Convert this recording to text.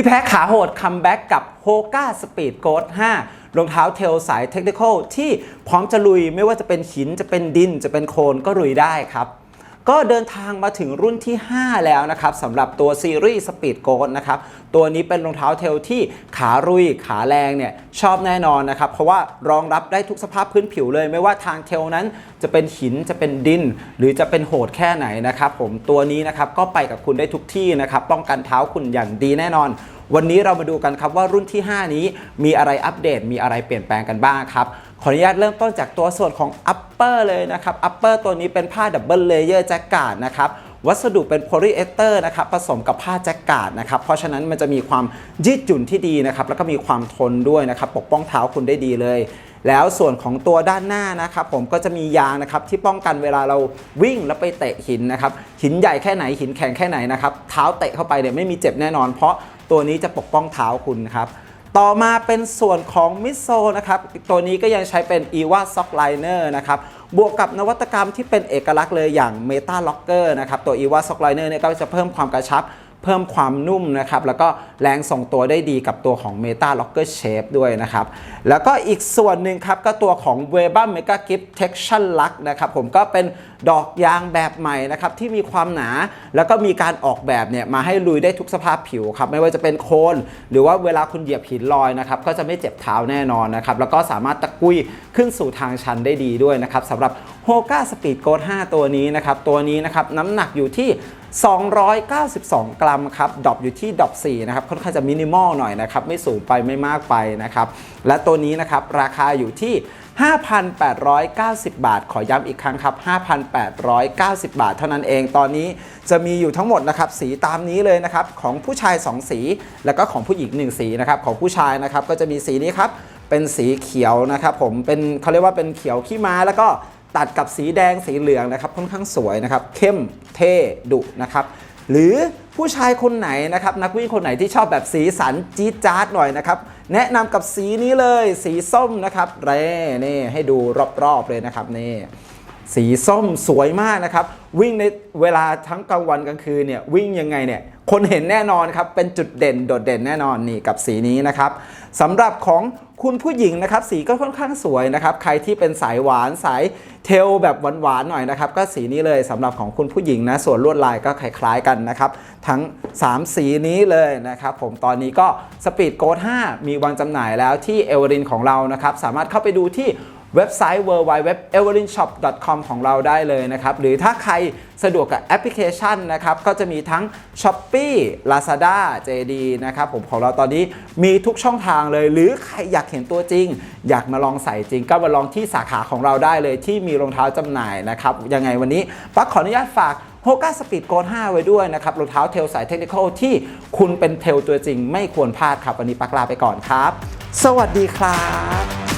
พี่แพ้ขาโหดคัมแบ็กกับ h o ก a Speed Ghost 5รองเท้าเทลสายเทคนิคอลที่พร้อมจะลุยไม่ว่าจะเป็นหินจะเป็นดินจะเป็นโคลนก็ลุยได้ครับ ก็เดินทางมาถึงรุ่นที่ 5 แล้วนะครับสำหรับตัวซีรีส์ Speed Ghost นะครับตัวนี้เป็นรองเท้าเทลที่ขาลุยขาแรงเนี่ยชอบแน่นอนนะครับเพราะว่ารองรับได้ทุกสภาพพื้นผิวเลย ไม่ว่าทางเทลนั้นจะเป็นหินจะเป็นดิน หรือจะเป็นโหดแค่ไหนนะครับผมตัวนี้นะครับก็ไปกับคุณได้ทุกที่นะครับป้องกันเท้าคุณอย่างดีแน่นอนวันนี้เรามาดูกันครับว่ารุ่นที่ 5 นี้มีอะไรอัปเดตมีอะไรเปลี่ยนแปลงกันบ้างครับ ขออนุญาตเริ่มต้นจากตัวส่วนของ upper เลยนะครับ upper ตัวนี้เป็นผ้าดับเบิลเลเยอร์แจ็คการ์ดนะครับวัสดุเป็นโพลีเอสเตอร์นะครับผสมกับผ้าแจ็คการ์ดนะครับเพราะฉะนั้นมันจะมีความยืดหยุ่นที่ดีนะครับแล้วก็มีความทนด้วยนะครับปกป้องเท้าคุณได้ดีเลย แล้วส่วนของตัวด้านหน้านะครับผมก็จะมียางนะครับที่ป้องกันเวลาเราวิ่งแล้วไปเตะหินนะครับหินใหญ่แค่ไหนหินแข็งแค่ไหนนะครับเท้าเตะเข้าไปเนี่ยไม่มีเจ็บแน่นอน เพราะตัวนี้จะปกป้องเท้าคุณครับ ต่อมาเป็นส่วนของมิโซนะครับ ตัวนี้ก็ยังใช้เป็น e v a Sock Liner นะครับ บวกกับนวัตกรรมที่เป็นเอกลักษณ์เลยอย่าง Meta Locker นะครับ ตัว e v a Sock Liner เนี่ยก็จะเพิ่มความกระชับ เพิ่มความนุ่มนะครับ แล้วก็แรงส่งตัวได้ดีกับตัวของ Meta Locker Shape ด้วยนะครับ แล้วก็อีกส่วนหนึ่งครับ ก็ตัวของ w e b a Mega Grip Texture Lux นะครับ ผมก็เป็นดอกยางแบบใหม่นะครับ ที่มีความหนา แล้วก็มีการออกแบบเนี่ยมาให้ลุยได้ทุกสภาพผิวครับ ไม่ว่าจะเป็นโคน หรือว่าเวลาคุณเหยียบหินลอยนะครับ ก็จะไม่เจ็บเท้าแน่นอนนะครับ แล้วก็สามารถตะกุยขึ้นสู่ทางชันได้ดีด้วยนะครับสำหรับ Hoka Speed Go 5 ตัวนี้นะครับ ตัวนี้นะครับน้ำหนักอยู่ที่ 292 กรัมครับดรอปอยู่ที่ดรอป4นะครับค่อนข้างจะมินิมอลหน่อยนะครับไม่สูงไปไม่มากไปนะครับและตัวนี้นะครับราคาอยู่ที่ 5,890 บาท ขอย้ำอีกครั้งครับ 5,890 บาท เท่านั้นเองตอนนี้จะมีอยู่ทั้งหมดนะครับสีตามนี้เลยนะครับของผู้ชาย 2 สี แล้วก็ของผู้หญิง 1 สีนะครับของผู้ชายนะครับก็จะมีสีนี้ครับเป็นสีเขียวนะครับผมเป็นเขาเรียกว่าเป็นเขียวขี้ม้าแล้วก็ ตัดกับสีแดงสีเหลืองนะครับค่อนข้างสวยนะครับ เข้มเท่ดุนะครับ หรือผู้ชายคนไหนนะครับ นักวิ่งคนไหนที่ชอบแบบสีสันจี๊ดจ๊าดหน่อยนะครับ แนะนำกับสีนี้เลยสีส้มนะครับเร่นี่ให้ดูรอบๆเลยนะครับนี่ สีส้มสวยมากนะครับ วิ่งในเวลาทั้งกลางวันกลางคืนเนี่ยวิ่งยังไงเนี่ยคนเห็นแน่นอนครับ เป็นจุดเด่นโดดเด่นแน่นอนนี่กับสีนี้นะครับสำหรับของคุณผู้หญิงนะครับ สีก็ค่อนข้างสวยนะครับ ใครที่เป็นสายหวานสายเทลแบบหวานๆหน่อยนะครับ ก็สีนี้เลยสำหรับของคุณผู้หญิงนะ ส่วนลวดลายก็คล้ายๆกันนะครับ ทั้ง 3 สีนี้เลยนะครับ ผมตอนนี้ก็สปีดโกด5มีวางจำหน่ายแล้วที่เอเวอรินของเรานะครับ สามารถเข้าไปดูที่ เว็บไซต์ www.everinshop.com ของเราได้เลยนะครับ หรือถ้าใครสะดวกกับแอปพลิเคชันนะครับ ก็จะมีทั้ง Shopee Lazada JD นะครับผมของเราตอนนี้มีทุกช่องทางเลย หรือใครอยากเห็นตัวจริง อยากมาลองใส่จริง ก็มาลองที่สาขาของเราได้เลยที่มีรองเท้าจำหน่ายนะครับ ยังไงวันนี้ปักขออนุญาตฝาก Hoka Speed Go 5ไว้ด้วยนะครับรองเท้าเทลสายเทคนิคอลที่คุณเป็นเทลตัวจริง ไม่ควรพลาดครับวันนี้ปักลาไปก่อนครับ สวัสดีครับ